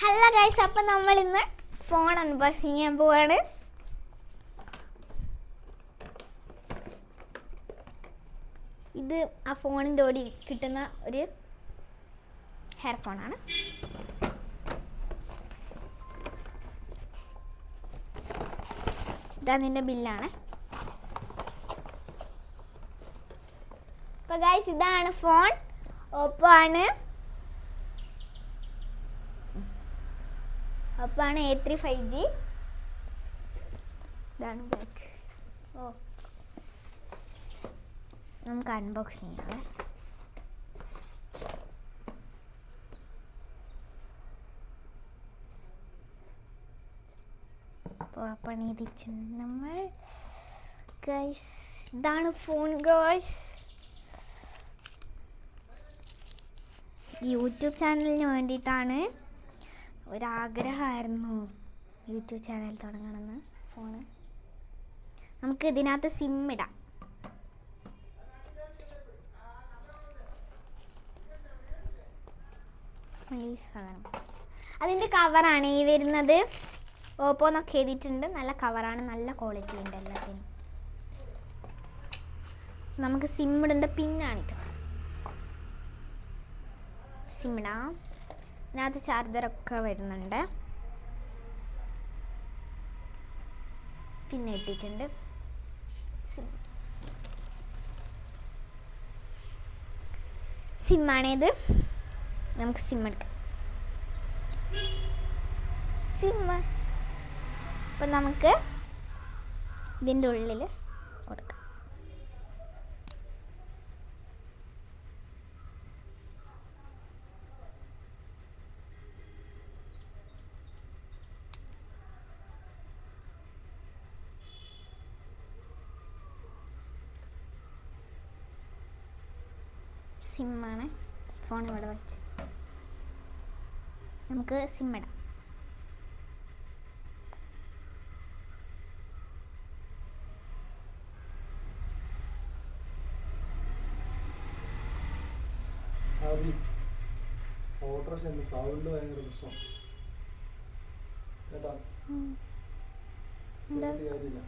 Hello guys അപ്പം നമ്മൾ ഇന്ന് ഫോൺ അൺബോക്സ് ചെയ്യാൻ പോവാണ്. ഇത് ആ ഫോണിന്റെ ഓടി കിട്ടുന്ന ഒരു ഹെയർ ഫോണാണ് ഇതാ നിന്റെ ബില്ലാണ് അപ്പോൾ ഗൈസ് ഇതാണ് ഫോൺ ഓപ്പോ ഓപ്പോ ആണ് എ ത്രീ ഫൈവ് ജി ഇതാണ് ബാക്ക് ഓ. നമുക്ക് അൺബോക്സ് ചെയ്യാം അപ്പോൾ അപ്പാണ് തിരിച്ചിട്ടുണ്ട് നമ്മൾ ഗൈസ് ഇതാണ് ഫോൺ ഗോയ്സ് യൂട്യൂബ് ചാനലിന് വേണ്ടിയിട്ടാണ് ഒരാഗ്രഹമായിരുന്നു യൂട്യൂബ് ചാനൽ തുടങ്ങണമെന്ന്. ഫോണ്. നമുക്ക് ഇതിനകത്ത് സിം ഇടാം. അതിന്റെ കവറാണ് ഈ വരുന്നത്. ഓപ്പോ എന്നൊക്കെ എഴുതിയിട്ടുണ്ട്. നല്ല കവറാണ് നല്ല ക്വാളിറ്റി ഉണ്ട് എല്ലാത്തിനും. നമുക്ക് സിമ്മിടേണ്ട പിന്നാണിത് സിമ്മിടാം ഇതിനകത്ത് ചാർജറൊക്കെ വരുന്നുണ്ട്. പിന്നെ ഇട്ടിട്ടുണ്ട്. സിമ്മാണേത്? നമുക്ക് സിം എടുക്കാം. സിം അപ്പം നമുക്ക് ഇതിന്റെ ഉള്ളിൽ സിമ്മാണ് ഫോൺ ഇവിടെ വെച്ച്. നമുക്ക് സിം ഇടാം. ഓട്ടോറിക്ഷ സൗണ്ട് ഭയങ്കര പ്രശ്നം. കേട്ടോ? കാര്യമില്ല